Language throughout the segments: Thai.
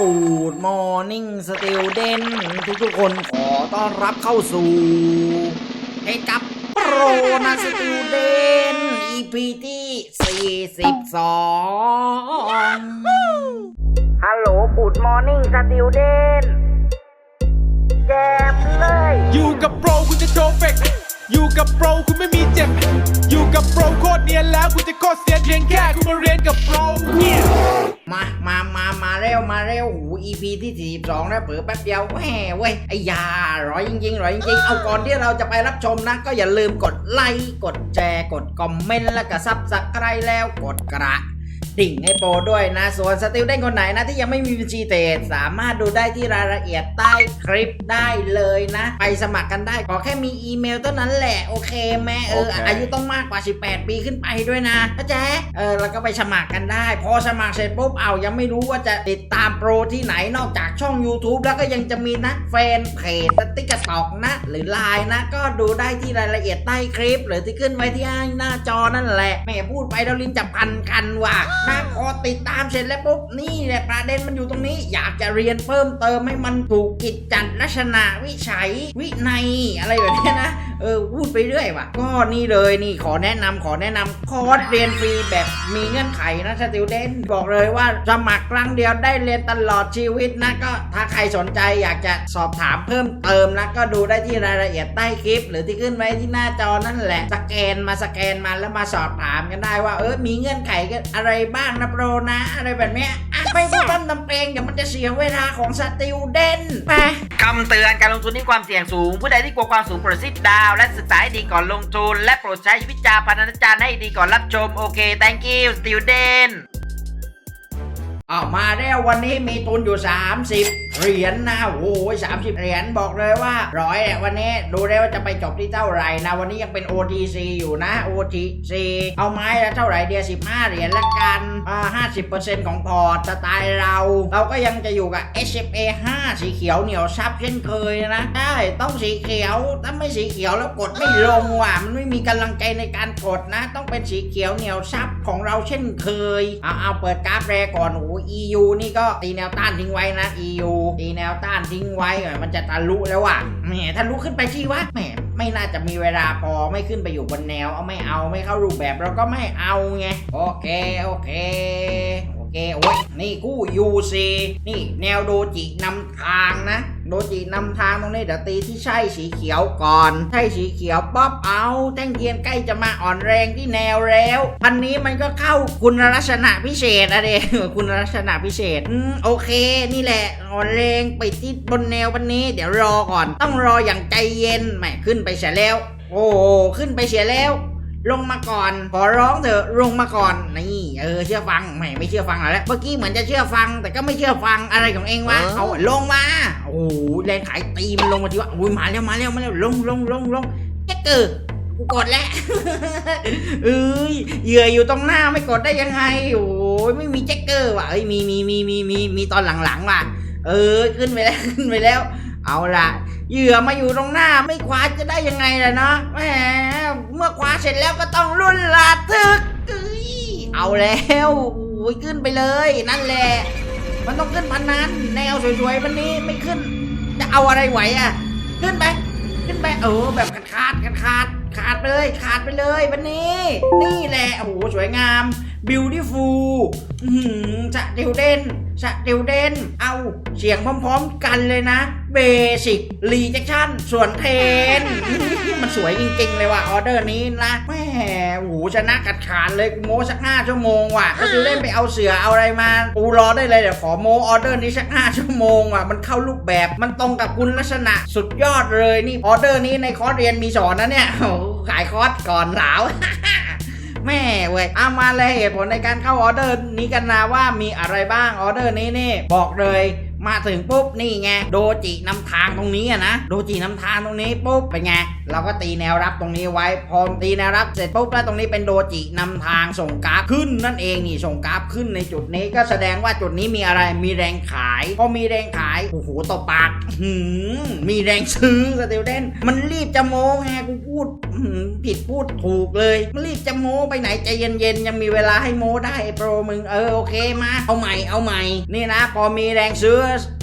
กูดมอร์นิ่งสติลเดนทุกทุกๆคนขอต้อนรับเข้าสู่ให้กับโปรนะสติลเดน EP ที่ 42 ฮัลโหลกูดมอร์นิ่งสติลเดนแจมเลย อยู่กับโปรคุณจะโชว์เฟก อยู่กับโปรคุณไม่มีเจ็บ อยู่กับโปรโคตรเนียนแล้วคุณจะโคตรเสียนเพียงแค่คุณมาเรียนกับโปรเนี่ยมา มา มา มาเร็ว มาเร็วหู EP ที่ 42 แล้วเผลอแป๊บเดียวแหมเว้ย ไอ้ยาร้อยจริงๆร้อยจริงๆ เอาก่อนที่เราจะไปรับชมนะ ก็อย่าลืมกดไลค์ กดแชร์ กดคอมเมนต์ แล้วก็ซับสไครแล้วกดกระ ดิ่งให้โปรด้วยนะ ส่วนสติลเด้นคนไหนนะที่ยังไม่มีบัญชีเตดสามารถดูได้ที่รายละเอียดใต้คลิปได้เลยนะ ไปสมัครกันได้ขอแค่มีอีเมลเท่านั้นแหละโอเคแม่เออโอเคอายุต้องมากกว่า 18 ปีขึ้นไปด้วยนะเข้าใจเออแล้วก็ไปสมัครกันได้ พอสมัครเสร็จปุ๊บเอายังไม่รู้ว่าจะติดตามโปรที่ไหนนอกจากช่อง YouTube แล้วก็ยังจะมีนะแฟนเพจติ๊กตอกนะ หรือไลน์นะ ก็ดูได้ที่รายละเอียดใต้คลิป หรือที่ขึ้นไว้ที่หน้าจอนั่นแหละแม่พูดไปแล้วลิ้นจะพันกันว่ะนะพอติดตามเสร็จแล้วปุ๊บนี่แหละประเด็นมันอยู่ตรงนี้ อยากจะเรียนเพิ่มเติมให้มันถูกกิจจัดลักษณะวิชัยวินัยอะไรแบบนี้นะเออพูดไปเรื่อยว่ะ ก็นี่เลยนี่ขอแนะนำขอแนะนำคอร์สเรียนฟรีแบบมีเงื่อนไขนะสติวเดนบอกเลยว่าสมัครครั้งเดียวได้เรียนตลอดชีวิตนะก็ถ้าใครสนใจอยากจะสอบถามเพิ่มเติมนะก็ดูได้ที่รายละเอียดใต้คลิป หรือที่ขึ้นไว้ที่หน้าจอนั่นแหละ สแกนมาสแกนมาแล้วมาสอบถามกันได้ว่า เออมีเงื่อนไขกันอะไรบ้างนะโปรนะ อะไรแบบเนี้ยอะไม่พูดต้นตำเพลงเดี๋ยวมันจะเสียเวลาของสติวเดนไปคำเตือนการลงทุนที่ความเสี่ยงสูง ผู้ใดที่กลัวความสูงโปรดซิดดาวน์และศึกษาให้ดีก่อนลงทุน และโปรดใช้วิจารณญาณให้ดีก่อนรับชมโอเค thank you student ออกมาแล้ววันนี้มีทุนอยู่ 30 เหรียญนะโอ้ย30เหรียญบอกเลยว่าร้อยเนี่ยวันนี้ดูได้ว่าจะไปจบที่เท่าไหร่นะ วันนี้ยังเป็น OTC อยู่นะ OTC เอาไม้ละเท่าไหร่เดียสิบห้าเหรียญละกันอ่า 50%ของพอร์ตสไตล์เรา เราก็ยังจะอยู่กับ SMA 5 สีเขียวเหนียวซับเช่นเคยนะใช่ต้องสีเขียวถ้าไม่สีเขียวแล้วกดไม่ลงว่ะมันไม่มีกำลังใจในการกดนะ ต้องเป็นสีเขียวเหนียวซับของเราเช่นเคยเอาเอาเปิดกราฟแรกก่อนโอ้ EU นี่ก็ตีแนวต้านทิ้งไว้นะ EU ตีแนวต้านทิ้งไว้มันจะทะลุแล้วว่ะแหมทะลุขึ้นไปที่วะแหม ไม่น่าจะมีเวลาพอไม่ขึ้นไปอยู่บนแนว เอาไม่เอาไม่เข้ารูปแบบเราก็ไม่เอาไง โอเคโอเคโอเคโอ้ยนี่กู้ UC นี่แนวโดจินำทางนะ โดจินำทางตรงนี้เดี๋ยวตีที่ใช่สีเขียวก่อน ใช่สีเขียวป๊อปเอาแท่งเทียนใกล้จะมาอ่อนแรงที่แนวแล้วพันนี้มันก็เข้าคุณลักษณะพิเศษอะเดคุณลักษณะพิเศษอืมโอเค นี่แหละอ่อนแรงไปที่บนแนววันนี้ เดี๋ยวรอก่อน ต้องรออย่างใจเย็นแหมขึ้นไปเสียแล้ว โอ้ขึ้นไปเสียแล้ว ลงมาก่อน ขอร้องเถอะลงมาก่อนนี่เออเชื่อฟังแหมไม่เชื่อฟังแล้วเมื่อกี้เหมือนจะเชื่อฟัง แต่ก็ไม่เชื่อฟังอะไรของเองวะเอาลงมาโอ้โหแรงขายตีมันลงมาทีว่าอุ้ยมาแล้วมาแล้วมาแล้วลงลงลงลงแจ็คเกอร์กูกดแล้วเอ้ยเหยื่ออยู่ตรงหน้าไม่กดได้ยังไงโอ้ยไม่มีแจ็คเกอร์ว่ะเอ้ยมีมีมีมีมีมีตอนหลังๆว่ะ เออขึ้นไปแล้วขึ้นไปแล้ว เอาละ เหยื่อมาอยู่ตรงหน้าไม่คว้าจะได้ยังไงล่ะเนาะแหมเมื่อคว้าเสร็จแล้วก็ต้องรุ่นระทึกเอาแล้วโอ้ยขึ้นไปเลย นั่นแหละ มันต้องขึ้นพันนั้นแนวสวยๆวันนี้ไม่ขึ้น จะเอาอะไรไหวอะ ขึ้นไป ขึ้นไปเออแบบขาดขาดขาดขาดเลยขาดไปเลยวันนี้ นี่แหละโอ้โหสวยงาม beautiful อืมสะเดวเด่น สะเดวเดนเอาเสียงพร้อมๆกันเลยนะ basic rejection ส่วนเทน มันสวยจริงๆเลยว่ะออเดอร์นี้นะแหมโอ้โหชนะกัดขาดเลยโมสักห้าชั่วโมงว่ะก็จะเล่นไปเอาเสือเอาอะไรมากูรอได้เลยเดี๋ยวขอโมออเดอร์นี้สักห้าชั่วโมงว่ะมันเข้ารูปแบบมันตรงกับคุณลักษณะสุดยอดเลยนี่ออเดอร์นี้ในคอร์สเรียนมีสอนนะเนี่ยขายคอร์สก่อนสาว เว้ยเอามาเลยเหตุผลในการเข้าออเดอร์นี้กันนะว่ามีอะไรบ้างออเดอร์นี้นี่บอกเลยมาถึงปุ๊บนี่ไงโดจินำทางตรงนี้อะนะโดจินำทางตรงนี้ปุ๊บเป็นไง เราก็ตีแนวรับตรงนี้ไว้ พอตีแนวรับเสร็จปุ๊บแล้วตรงนี้เป็นโดจินำทางส่งกราฟขึ้นนั่นเองนี่ส่งกราฟขึ้นในจุดนี้ก็แสดงว่าจุดนี้มีอะไรมีแรงขายพอมีแรงขายโอ้โหตบปากหืมมีแรงซื้อสติวเดนมันรีบจะโม้ไงกูพูดผิดพูดถูกเลยมันรีบจะโม้ไปไหนใจเย็นๆยังมีเวลาให้โม้ได้โปรมึงเออโอเคมาเอาใหม่เอาใหม่นี่นะ พอมีแรงซื้อ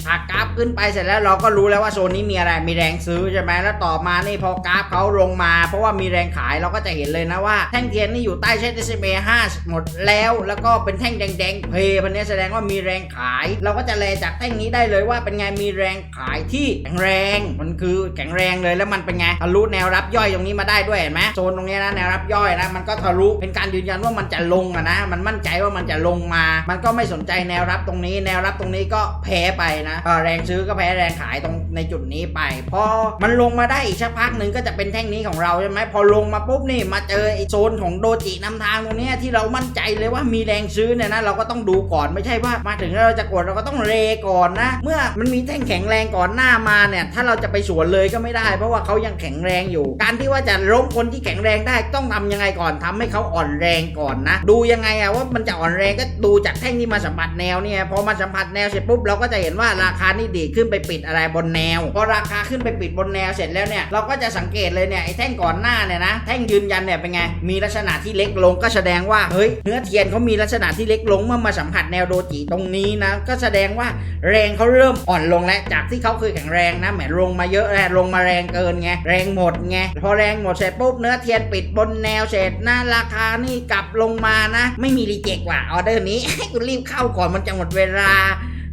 ถักกราฟขึ้นไปเสร็จแล้วเราก็รู้แล้วว่าโซนนี้มีอะไรมีแรงซื้อใช่ไหมแล้วต่อมานี่พอกราฟเขาลงมา เพราะว่ามีแรงขายเราก็จะเห็นเลยนะว่าแท่งเทียนนี่อยู่ใต้เส้น SMA 5หมดแล้ว แล้วก็เป็นแท่งแดงๆเพพันนี้แสดงว่ามีแรงขาย เราก็จะแลจากแท่งนี้ได้เลยว่าเป็นไงมีแรงขายที่แข็งแรงมันคือแข็งแรงเลยแล้วมันเป็นไงทะลุแนวรับย่อยตรงนี้มาได้ด้วยเห็นไหมโซนตรงนี้นะแนวรับย่อยนะมันก็ทะลุเป็นการยืนยันว่ามันจะลงอะนะ มันมั่นใจว่ามันจะลงมา มันก็ไม่สนใจแนวรับตรงนี้ แนวรับตรงนี้ก็แพ้ไปนะแรงซื้อก็แพ้แรงขายตรงในจุดนี้ไป พอมันลงมาได้อีกสักพักหนึ่งก็จะเป็นแท่งนี้ของเราใช่ไหมพอลงมาปุ๊บนี่มาเจอไอโซนของโดจินำทางตรงนี้ที่เรามั่นใจเลยว่ามีแรงซื้อเนี่ยนะเราก็ต้องดูก่อนไม่ใช่ว่ามาถึงแล้วเราจะกดเราก็ต้องเรก่อนนะ เมื่อมันมีแท่งแข็งแรงก่อนหน้ามาเนี่ยถ้าเราจะไปสวนเลยก็ไม่ได้ เพราะว่าเขายังแข็งแรงอยู่ การที่ว่าจะล้มคนที่แข็งแรงได้ต้องทำยังไงก่อนทำให้เขาอ่อนแรงก่อนนะ ดูยังไงอะว่ามันจะอ่อนแรงก็ดูจากแท่งที่มาสัมผัสแนวเนี่ยพอมาสัมผัสแนวเสร็จปุ๊บเราก็จะเห็นว่าราคานี่ดีขึ้นไปปิดอะไรบนแนวพอราคาขึ้นไปปิดบนแนวเสร็จแล้วเนี่ยเราก็จะสังเกตเลยเนี่ยไอ้แท่งก่อนหน้าเนี่ยนะแท่งยืนยันเนี่ยเป็นไงมีลักษณะที่เล็กลงก็แสดงว่าเฮ้ยเนื้อเทียนเขามีลักษณะที่เล็กลงเมื่อมาสัมผัสแนวโดจิตรงนี้นะก็แสดงว่าแรงเขาเริ่มอ่อนลงแล้วจากที่เขาเคยแข็งแรงนะแหมลงมาเยอะแล้วลงมาแรงเกินไงแรงหมดไงพอแรงหมดเสร็จปุ๊บเนื้อเทียนปิดบนแนวเสร็จนะราคานี่กลับลงมานะ ไม่มีรีเจ็คว่ะออเดอร์นี้ให้กูรีบเข้าก่อนมันจะหมดเวลา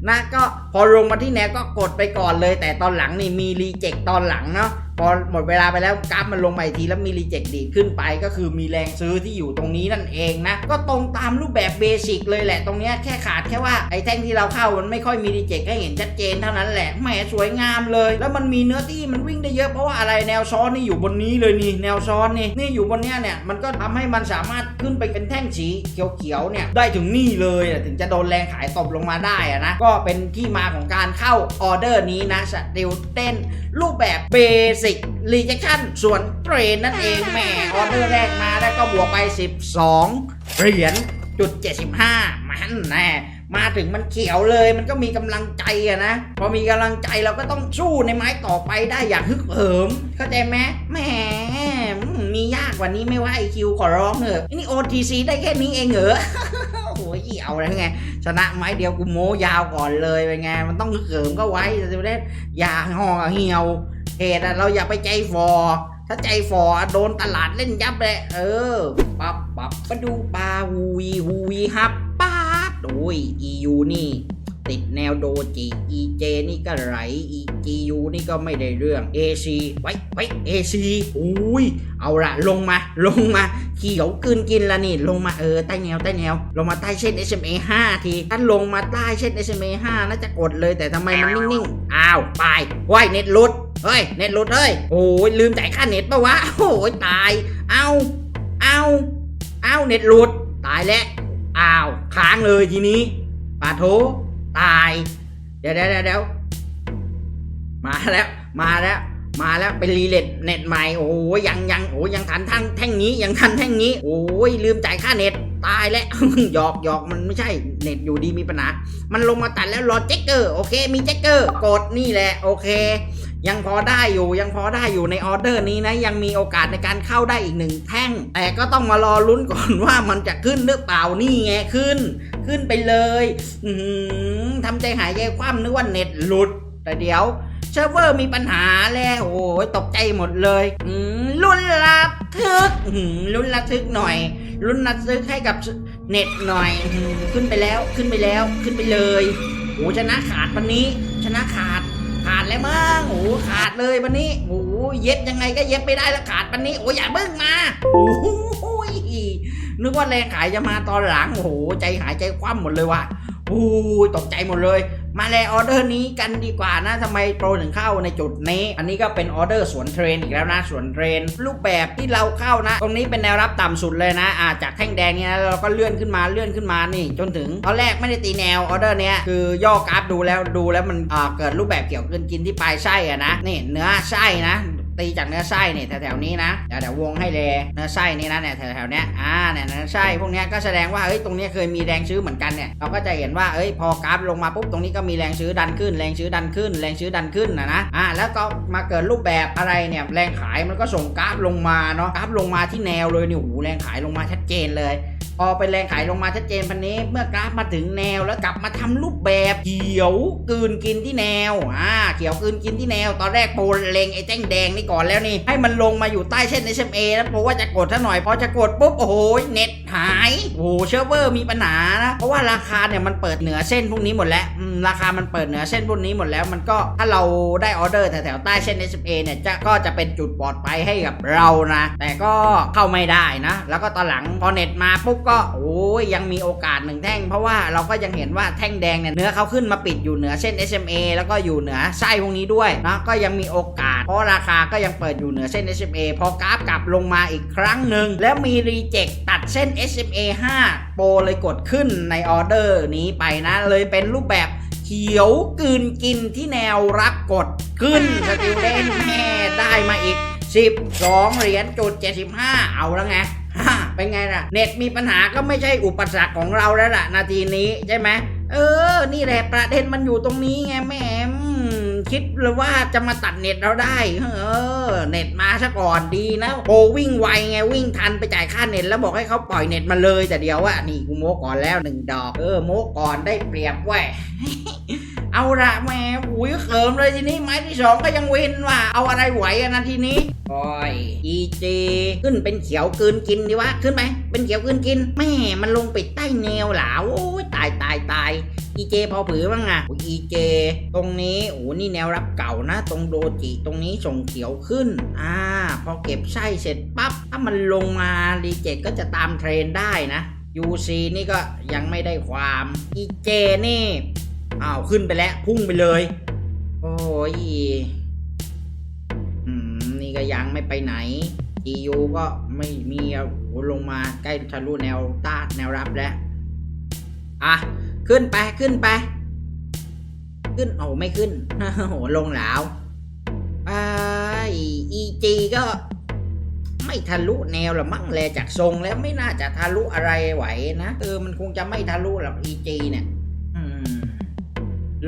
นะก็ พอลงมาที่แนวก็กดไปก่อนเลย แต่ตอนหลังนี่มีรีเจ็คตอนหลังเนาะพอหมดเวลาไปแล้วกราฟมันลงมาอีกทีแล้วมีรีเจ็คดีขึ้นไปก็คือมีแรงซื้อที่อยู่ตรงนี้นั่นเองนะ ก็ตรงตามรูปแบบเบสิกเลยแหละตรงนี้แค่ขาดแค่ว่าไอ้แท่งที่เราเข้ามันไม่ค่อยมีรีเจ็คให้เห็นชัดเจนเท่านั้นแหละแหมสวยงามเลย แล้วมันมีเนื้อที่มันวิ่งได้เยอะเพราะว่าอะไรแนวซ้อนนี่อยู่บนนี้เลยนี่แนวซ้อนนี่นี่อยู่บนเนี้ยเนี่ยมันก็ทำให้มันสามารถขึ้นไปเป็นแท่งสีเขียวๆเนี่ยได้ถึงนี่เลยถึงจะโดนแรงขายตบลงมาได้อะนะก็เป็นที่มาของการเข้าออเดอร์นี้นะสติลเต้นรูปแบบเบสิกรีเจคชั่นส่วนเทรนนั่นเองแหมออเดอร์แรกมาแล้วก็บวกไป 12 เหรียญจุด75 มันแน่มาถึงมันเขียวเลยมันก็มีกำลังใจอะนะ พอมีกำลังใจเราก็ต้องสู้ในไม้ต่อไปได้อย่างฮึกเหิม เข้าใจไหมแหมอืมมียากกว่านี้ไม่ว่าไอคิวขอร้องเถอะนี่ OTC ได้แค่นี้เองเหรอ โอ้โหเอาแล้วไง ชนะไม้เดียวกูโม้ยาวก่อนเลยเป็นไง มันต้องเขิมก็ไว้จะได้อย่าห่อเหี่ยวเหตุอะเราอย่าไปใจฟอถ้าใจฟอโดนตลาดเล่นยับเลย เออ ปับปับปะดูปลาฮูวีฮูวีฮับป้าดโอ้ย EU นี่ ติดแนวโดจิ EJ นี่ก็ไหล EGU นี่ก็ไม่ได้เรื่อง AC ไว้ไว้ AC อุ้ยเอาละลงมาลงมาเขียวกืนกินละนี่ลงมาเออใต้แนวใต้แนว ลงมาใต้เส้น SMA 5 ทีถ้าลงมาใต้เส้น SMA 5 น่าจะกดเลยแต่ทำไมมันนิ่งๆอ้าวไปว้เน็ตลุดเฮ้ยเน็ตลุดเฮ้ยโอ้ยลืมจ่ายค่าเน็ตปะวะโอ้ยตายเอาเอาเอาเน็ตลุดตายแล้วอ้าวค้างเลยทีนี้ปาโถ ตาย เดี๋ยวเดี๋ยวเดี๋ยวมาแล้ว มาแล้ว มาแล้วเป็นรีเลทเน็ตใหม่ โอ้ยยังยังโอ้ยยังทันทั้งแท่งนี้ยังทันแท่งนี้ โอ้ยลืมจ่ายค่าเน็ตตายแล้วหยอกหยอกมันไม่ใช่เน็ตอยู่ดีมีปัญหา มันลงมาตัดแล้วรอเจ็คเกอร์โอเค มีเจ็คเกอร์กดนี่แหละโอเค ยังพอได้อยู่ยังพอได้อยู่ในออเดอร์นี้นะ ยังมีโอกาสในการเข้าได้อีกหนึ่งแท่ง แต่ก็ต้องมารอลุ้นก่อนว่ามันจะขึ้นหรือเปล่านี่ไงขึ้น ขึ้นไปเลยอือหือทำใจหายใจคว่ำนึกว่าเน็ตหลุด แต่เดี๋ยวเซิร์ฟเวอร์มีปัญหาแล้วโอ้ยตกใจหมดเลยอืมลุ้นระทึกอืมลุ้นระทึกหน่อยลุ้นระทึกให้กับเน็ตหน่อยอืมขึ้นไปแล้วขึ้นไปแล้วขึ้นไปเลยโอ้ชนะขาดวันนี้ ชนะขาดขาดแล้วมั้งโอ้ขาดเลยวันนี้โอ้เย็บยังไงก็เย็บไม่ได้แล้วขาดวันนี้โอ้อย่าเบิ้งมาโอ้ นึกว่าแรงขายจะมาตอนหลังโอ้โหใจหายใจคว่ำหมดเลยว่ะโอ้ยตกใจหมดเลย มาแลออเดอร์นี้กันดีกว่านะทำไมโปรถึงเข้าในจุดนี้ อันนี้ก็เป็นออเดอร์สวนเทรนอีกแล้วนะสวนเทรน รูปแบบที่เราเข้านะ ตรงนี้เป็นแนวรับต่ำสุดเลยนะอาจากแท่งแดงเนี่ยนะเราก็เลื่อนขึ้นมาเลื่อนขึ้นมานี่ จนถึงตอนแรกไม่ได้ตีแนวออเดอร์เนี้ยคือย่อกราฟดูแล้วดูแล้วมันเกิดรูปแบบเกี่ยวกับกินที่ปลายไส้อะนะนี่เนื้อไส้นะ ตีจากเนื้อไส้เนี่ยแถวๆนี้นะเดี๋ยวเดี๋ยววงให้เลยเนื้อไส้นี่นะเนี่ยแถวๆเนี้ยอ่าเนี่ยเนื้อไส้พวกเนี้ยก็แสดงว่าเอ้ยตรงเนี้ยเคยมีแรงซื้อเหมือนกันเนี่ยเราก็จะเห็นว่าเอ้ยพอกราฟลงมาปุ๊บตรงนี้ก็มีแรงซื้อดันขึ้น แรงซื้อดันขึ้น แรงซื้อดันขึ้นนะนะอ่าแล้วก็มาเกิดรูปแบบอะไรเนี่ยแรงขายมันก็ส่งกราฟลงมาเนาะกราฟลงมาที่แนวเลยเนี่ยโอ้โหแรงขายลงมาชัดเจนเลย พอเป็นแรงขายลงมาชัดเจนพันนี้ เมื่อกราฟมาถึงแนวแล้วกลับมาทำรูปแบบเขียวกืนกินที่แนวอ่าเขียวกืนกินที่แนว ตอนแรกโปรเลงไอ้แจ้งแดงนี่ก่อนแล้วนี่ให้มันลงมาอยู่ใต้เส้น SMA แล้วโปรว่าจะกดซะหน่อยพอจะกดปุ๊บโอ้โหเน็ตหายโอ้โหเซิร์ฟเวอร์มีปัญหานะเพราะว่าราคาเนี่ยมันเปิดเหนือเส้นพวกนี้หมดแล้วราคามันเปิดเหนือเส้นพวกนี้หมดแล้วมันก็ถ้าเราได้ออเดอร์แถวๆใต้เส้น SMA เนี่ยจะก็จะเป็นจุดปลอดภัยให้กับเรานะ แต่ก็เข้าไม่ได้นะ แล้วก็ตอนหลังพอเน็ตมาปุ๊บก็โอ้ยยังมีโอกาสหนึ่งแท่ง เพราะว่าเราก็ยังเห็นว่าแท่งแดงเนี่ยเนื้อเขาขึ้นมาปิดอยู่เหนือเส้น SMA แล้วก็อยู่เหนือไส้พวกนี้ด้วยนะก็ยังมีโอกาส เพราะราคาก็ยังเปิดอยู่เหนือเส้น SMA พอกราฟกลับลงมาอีกครั้งหนึ่งแล้วมีรีเจ็คตัดเส้น SMA 5 โปรเลยกดขึ้นในออเดอร์นี้ไปนะเลยเป็นรูปแบบเขียวกลืนกินที่แนวรับกดขึ้นสติลเดนแม่ได้มาอีก 12 เหรียญจุด75 เอาแล้วไง เป็นไงล่ะ เน็ตมีปัญหาก็ไม่ใช่อุปสรรคของเราแล้วล่ะ นาทีนี้ใช่ไหมเออ นี่แหละประเด็นมันอยู่ตรงนี้ไงแม่อืมคิดเลยว่าจะมาตัดเน็ตเราได้ เออ เน็ตมาซะก่อนดีนะโอวิ่งไวไงวิ่งทันไปจ่ายค่าเน็ตแล้วบอกให้เขาปล่อยเน็ตมาเลยแต่เดียวว่านี่กูโมก่อนแล้วหนึ่งดอก เออโมก่อนได้เปรียบเว้ย เอาละแม่อุ้ยเขิมเลยทีนี้ไม้ที่สองก็ยังเว้นว่ะเอาอะไรไหวอะนะทีนี้โอ้ยอีเจขึ้นเป็นเขียวกลืนกินดีวะขึ้นไหมเป็นเขียวกลืนกินแม่มันลงไปใต้แนวเหลาโอ้ยตายตายตายอีเจพอผือบ้างอะโอ้ยอีเจ ตรงนี้โอ้นี่แนวรับเก่านะ ตรงโดจิตรงนี้ส่งเขียวขึ้น อ่า พอเก็บไส้เสร็จปั๊บ ถ้ามันลงมารีเจก็จะตามเทรนได้นะ UC นี่ก็ยังไม่ได้ความ อีเจนี่ อ้าวขึ้นไปแล้วพุ่งไปเลย โอ้ยอืมนี่ก็ยังไม่ไปไหน GU ก็ไม่มีอะโหลงมาใกล้ทะลุแนวต้านแนวรับแล้ว อะ ขึ้นไปขึ้นไป ขึ้นโอ้ไม่ขึ้นโหลงแล้วไออีจีก็ ไม่ทะลุแนวหรอมั้งแลจากทรงแล้วไม่น่าจะทะลุอะไรไหวนะเออมันคงจะไม่ทะลุหรอกอีจีเนี่ย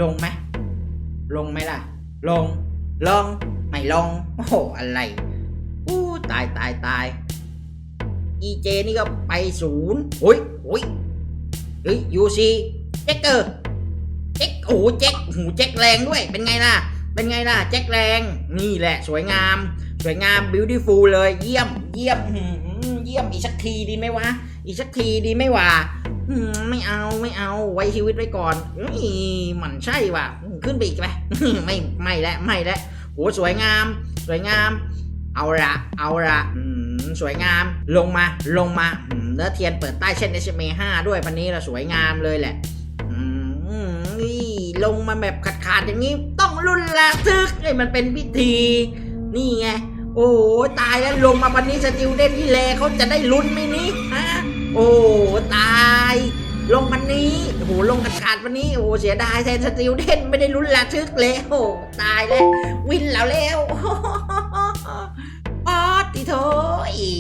ลงไหมลงไหมล่ะ ลง ลง ไม่ลง โอ้โห อะไร อู้ตายตายตายอีเจนี่ก็ไปศูนย์โอ้ยโอ้ยเฮ้ยยูซีเจ็คเกอร์เจ็คโอ้เจ็คโอ้โหูเจ็คแรงด้วย เป็นไงล่ะ เป็นไงล่ะ เจ็คแรง นี่แหละ สวยงาม สวยงาม beautiful เลย เยี่ยม เยี่ยมเยี่ยมอีกสักทีดีไหมวะ อีกสักทีดีไหมวะ ไม่เอาไม่เอาไว้ชีวิตไว้ก่อนอมันใช่ว่ะ ขึ้นไปอีกไหมไม่ไม่แล้วไม่แล้วโหสวยงาม สวยงาม เอาละเอาละสวยงามลงมาลงมาเนื้อเทียนเปิดใต้เช่น SMA 5ด้วยพันนี้ละสวยงามเลยแหละอืมนี่ลงมาแบบขาดขาดๆอย่างนี้ ต้องรุนละทึกให้มันเป็นพิธี นี่ไง โอ้ตายแล้วลงมาวันนี้สติวเดนที่แลเขาจะได้ลุ้นไหมนี่ฮะ โอ้ตาย ลงวันนี้โอ้โหลงกันขาดวันนี้โอ้เสียดายแทนสติวเดนไม่ได้ลุ้นระทึกเลยโอ้ตายแล้ว วินแล้วแล้วออติโถอี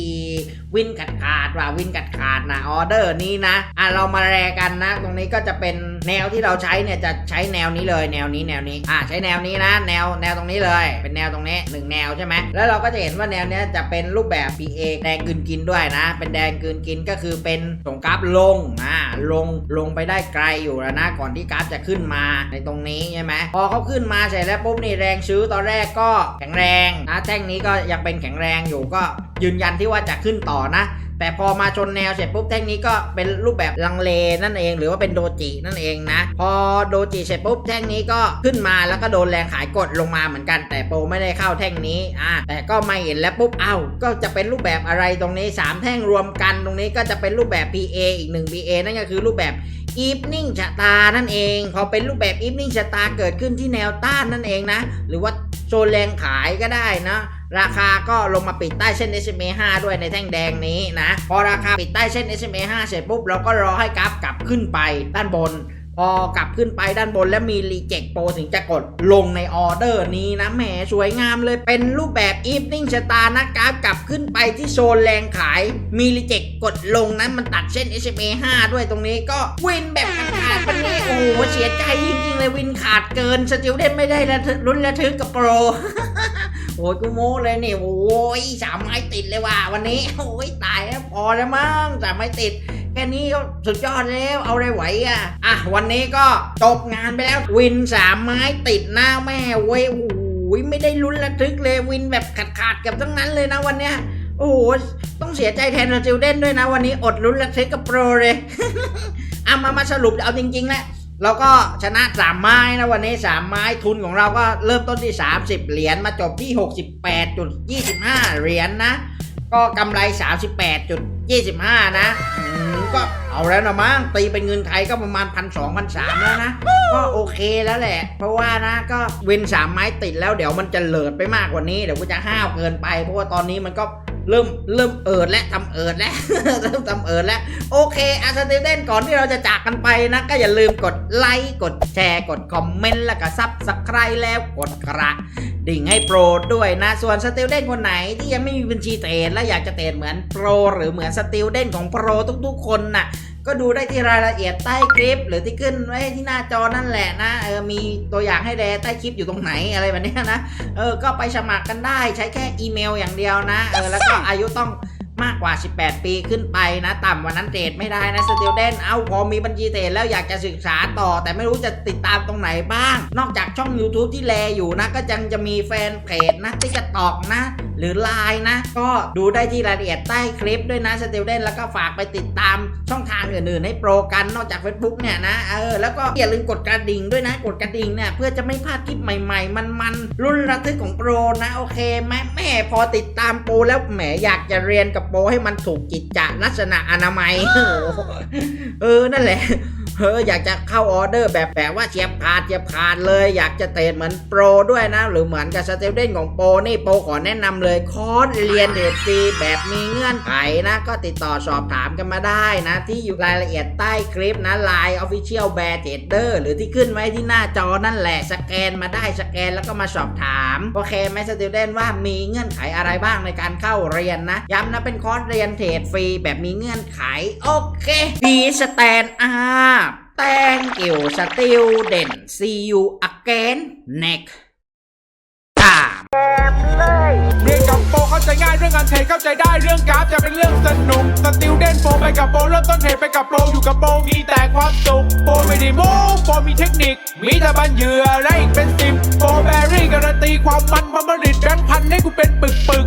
วินกัดขาดว่ะวินกัดขาดนะออเดอร์นี้นะอะเรามาแรกันนะ ตรงนี้ก็จะเป็นแนวที่เราใช้เนี่ยจะใช้แนวนี้เลยแนวนี้แนวนี้อะใช้แนวนี้นะ แนวแนวตรงนี้เลย เป็นแนวตรงนี้หนึ่งแนวใช่ไหมแล้วเราก็จะเห็นว่าแนวเนี้ยจะเป็นรูปแบบ PA แดงกืนกินด้วยนะ เป็นแดงกืนกินก็คือเป็นส่งกราฟลงอ่าลงลงไปได้ไกลอยู่แล้วนะก่อนที่กราฟจะขึ้นมาในตรงนี้ใช่ไหมพอเขาขึ้นมาเสร็จแล้วปุ๊บนี่แรงซื้อตอนแรกก็แข็งแรงนะแท่งนี้ก็ยังเป็นแข็งแรงอยู่ก็ยืนยันที่ว่าจะขึ้นต่อนะ แต่พอมาชนแนวเสร็จปุ๊บแท่งนี้ก็เป็นรูปแบบลังเลนั่นเอง หรือว่าเป็นโดจินั่นเองนะ พอโดจิเสร็จปุ๊บแท่งนี้ก็ขึ้นมาแล้วก็โดนแรงขายกดลงมาเหมือนกัน แต่โปรไม่ได้เข้าแท่งนี้อ่าแต่ก็ไม่เห็นแล้วปุ๊บเอ้าก็จะเป็นรูปแบบอะไรตรงนี้ 3 แท่งรวมกันตรงนี้ก็จะเป็นรูปแบบ PA อีก1 PA นั่นก็คือรูปแบบ Evening ชะตานั่นเอง พอเป็นรูปแบบ Evening ชะตาเกิดขึ้นที่แนวต้านนั่นเองนะ หรือว่าโซนแรงขายก็ได้นะ ราคาก็ลงมาปิดใต้เส้น SMA 5 ด้วยในแท่งแดงนี้นะ พอราคาปิดใต้เส้น SMA 5 เสร็จปุ๊บเราก็รอให้กราฟกลับขึ้นไปด้านบน พอกลับขึ้นไปด้านบนแล้วมีรีเจ็คโปรถึงจะกดลงในออเดอร์นี้นะแหมสวยงามเลยเป็นรูปแบบ Evening Star นะกราฟกลับขึ้นไปที่โซนแรงขาย มีรีเจ็คกดลงนั้นมันตัดเส้น SMA 5 ด้วยตรงนี้ก็วินแบบขาดๆวันนี้โอ้โหเสียใจจริงๆเลยวินขาดเกินสติลเดนไม่ได้ระทึกลุ้นระทึกกับโปรโอ้ยกูโม้เลยนี่โอ้ยสามไม้ติดเลยว่ะวันนี้โอ้ยตายแล้วพอแล้วมั้งสามไม้ติด แค่นี้ก็สุดยอดแล้ว เอาอะไรไหวอะ อะ วันนี้ก็จบงานไปแล้ว วินสามไม้ติดหน้าแม่เว้ยโอ้ยไม่ได้ลุ้นระทึกเลย วินแบบขาดขาดๆกับทั้งนั้นเลยนะวันเนี้ยโอ้โห ต้องเสียใจแทนจิลเดนด้วยนะ วันนี้อดลุ้นระทึกกับโปรเลยเอามามาสรุปเอาจริงๆแหละเราก็ชนะสามไม้นะวันนี้สามไม้ทุนของเราก็เริ่มต้นที่ 30 เหรียญมาจบที่ 68.25 เหรียญนะ ก็กำไร 38.25 นะ ก็เอาแล้วนะมั้งตีเป็นเงินไทยก็ประมาณพันสองพันสามแล้วนะ ก็โอเคแล้วแหละ เพราะว่านะก็เว้นสามไม้ติดแล้วเดี๋ยวมันจะเลิดไปมากกว่านี้เดี๋ยวกูจะห้าวเกินไป เพราะว่าตอนนี้มันก็ เริ่มเริ่มเอิดและทำเอิดแล้วเริ่มทำเอิดแล้วโอเคอาร์เซนเดนก่อนที่เราจะจากกันไปนะ ก็อย่าลืมกดไลค์กดแชร์กดคอมเมนต์แล้วก็ซับสไครต์แล้วกดกระดิ่งให้โปรด้วยนะ ส่วนสติลเดนคนไหนที่ยังไม่มีบัญชีเทรดและอยากจะเทรดเหมือนโปรหรือเหมือนสติลเดนของโปรทุกๆคนน่ะ ก็ดูได้ที่รายละเอียดใต้คลิป หรือที่ขึ้นไว้ที่หน้าจอนั่นแหละนะเออมีตัวอย่างให้แดใต้คลิปอยู่ตรงไหนอะไรแบบนี้นะเออก็ไปสมัครกันได้ใช้แค่อีเมลอย่างเดียวนะเออแล้วก็อายุต้องมากกว่า 18 ปีขึ้นไปนะ ต่ำกว่านั้นเทรดไม่ได้นะสติลเดนเอาพอมีบัญชีเทรดแล้วอยากจะศึกษาต่อ แต่ไม่รู้จะติดตามตรงไหนบ้าง นอกจากช่อง YouTube ที่แลอยู่นะ ก็ยังจะมีแฟนเพจนะที่จะตอกนะ หรือไลน์นะ ก็ดูได้ที่รายละเอียดใต้คลิปด้วยนะสติลเดนแล้วก็ฝากไปติดตามช่องทางอื่นๆให้โปรกันนอกจาก Facebook เนี่ยนะเออแล้วก็อย่าลืมกดกระดิ่งด้วยนะกดกระดิ่งเนี่ยเพื่อจะไม่พลาดคลิปใหม่ ๆ มันๆรุ่นระทึกของโปรนะโอเคไหมแม่พอติดตามโปรแล้วแหมอยากจะเรียนกับโปรให้มันถูกกิจจลักษณะอนามัย เออนั่นแหละ เอออยากจะเข้าออเดอร์แบบแบบว่าเฉียบขาดเฉียบขาดเลย อยากจะเตะเหมือนโปรด้วยนะ หรือเหมือนกับสเตลเดนของโปรนี่โปรขอแนะนำเลยคอร์สเรียนเดทฟรีแบบมีเงื่อนไขนะ ก็ติดต่อสอบถามกันมาได้นะ ที่อยู่รายละเอียดใต้คลิปนะ Line Official b e a r t a d e r หรือที่ขึ้นไว้ที่หน้าจอนั่นแหละสแกนมาได้สแกนแล้วก็มาสอบถามโอเคไหมสเตลเดนว่ามีเงื่อนไขอะไรบ้างในการเข้าเรียนนะ ย้ำนะเป็นคอร์สเรียนเทรดฟรีแบบมีเงื่อนไข โอเคดีสแตนอาบ Thank you student see you again next time เรียนกับโปเข้าใจง่ายเรื่องการเทรดเข้าใจได้เรื่องกราฟจะเป็นเรื่องสนุกสติลเด่นโปไปกับโปเริ่มต้นเทรดไปกับโปอยู่กับโปมีแต่ความสุขโปไม่ได้โม้โปมีเทคนิค มีแต่บันเหยื่อและอีกเป็นสิบโปแบรี่การันตีความมันความผลิตแบงค์พันให้กูเป็นปึกปึก